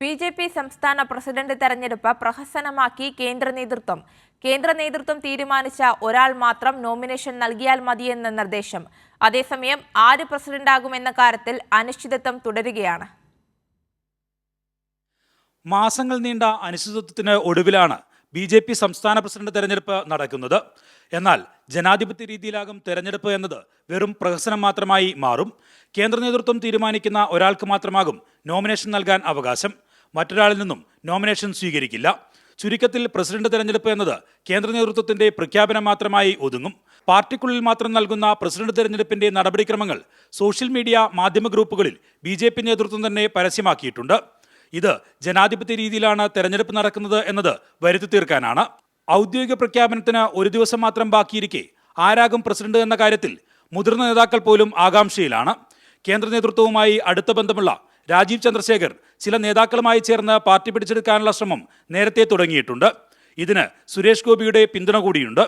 B J P സംസ്ഥാന president തെരഞ്ഞെടുപ്പ് പ്രഹസനമാക്കി കേന്ദ്ര നേതൃത്വം. കേന്ദ്ര നേതൃത്വം തീരുമാനിച്ച ഒരാൾ മാത്രം നോമിനേഷൻ നൽകിയാൽ മതിയെന്ന നിർദ്ദേശം. അതേസമയം ആര് പ്രസിഡന്റാകുമെന്ന കാര്യത്തിൽ അനിശ്ചിതത്വം തുടരുകയാണ്. മാസങ്ങൾ നീണ്ട അനിശ്ചിതത്വത്തിന് ഒടുവിലാണ് ബി ജെ പി സംസ്ഥാന പ്രസിഡന്റ് തെരഞ്ഞെടുപ്പ് നടക്കുന്നത്. എന്നാൽ ജനാധിപത്യ രീതിയിലാകും തെരഞ്ഞെടുപ്പ് എന്നത് വെറും പ്രഹസനം മാത്രമായി മാറും. കേന്ദ്ര നേതൃത്വം തീരുമാനിക്കുന്ന ഒരാൾക്ക് മാത്രമാകും നോമിനേഷൻ നൽകാൻ അവകാശം. മറ്റൊരാളിൽ നിന്നും നോമിനേഷൻ സ്വീകരിക്കില്ല. ചുരുക്കത്തിൽ പ്രസിഡന്റ് തെരഞ്ഞെടുപ്പ് എന്നത് കേന്ദ്ര നേതൃത്വത്തിന്റെ പ്രഖ്യാപനം മാത്രമായി ഒതുങ്ങും. പാർട്ടിക്കുള്ളിൽ മാത്രം നൽകുന്ന പ്രസിഡന്റ് തെരഞ്ഞെടുപ്പിന്റെ നടപടിക്രമങ്ങൾ സോഷ്യൽ മീഡിയ മാധ്യമ ഗ്രൂപ്പുകളിൽ ബി നേതൃത്വം തന്നെ പരസ്യമാക്കിയിട്ടുണ്ട്. ഇത് ജനാധിപത്യ രീതിയിലാണ് തെരഞ്ഞെടുപ്പ് നടക്കുന്നത് എന്നത് വരുത്തി തീർക്കാനാണ്. ഔദ്യോഗിക പ്രഖ്യാപനത്തിന് ഒരു ദിവസം മാത്രം ബാക്കിയിരിക്കെ ആരാകും പ്രസിഡന്റ് എന്ന കാര്യത്തിൽ മുതിർന്ന നേതാക്കൾ പോലും ആകാംക്ഷയിലാണ്. കേന്ദ്ര നേതൃത്വവുമായി അടുത്ത ബന്ധമുള്ള രാജീവ് ചന്ദ്രശേഖർ ചില നേതാക്കളുമായി ചേർന്ന് പാർട്ടി പിടിച്ചെടുക്കാനുള്ള ശ്രമം നേരത്തെ തുടങ്ങിയിട്ടുണ്ട്. ഇതിന് സുരേഷ് ഗോപിയുടെ പിന്തുണ കൂടിയുണ്ട്.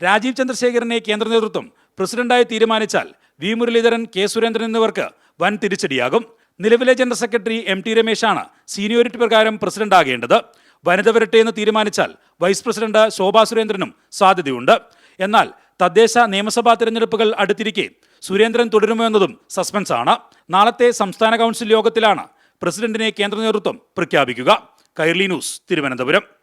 രാജീവ് ചന്ദ്രശേഖരനെ കേന്ദ്ര നേതൃത്വം പ്രസിഡന്റായി തീരുമാനിച്ചാൽ വി മുരളീധരൻ കെ സുരേന്ദ്രൻ എന്നിവർക്ക് വൻ തിരിച്ചടിയാകും. നിലവിലെ ജനറൽ സെക്രട്ടറി എം ടി രമേശാണ് സീനിയോറിറ്റി പ്രകാരം പ്രസിഡന്റ് ആകേണ്ടത്. വനിത വരട്ടെ എന്ന് തീരുമാനിച്ചാൽ വൈസ് പ്രസിഡന്റ് ശോഭാ സുരേന്ദ്രനും സാധ്യതയുണ്ട്. എന്നാൽ തദ്ദേശ നിയമസഭാ തിരഞ്ഞെടുപ്പുകൾ അടുത്തിരിക്കെ. സുരേന്ദ്രൻ തുടരുമോ എന്നതും സസ്പെൻസ് ആണ്. നാളത്തെ സംസ്ഥാന കൗൺസിൽ യോഗത്തിലാണ് പ്രസിഡന്റിനെ കേന്ദ്ര നേതൃത്വം പ്രഖ്യാപിക്കുക. കൈർലി ന്യൂസ് തിരുവനന്തപുരം.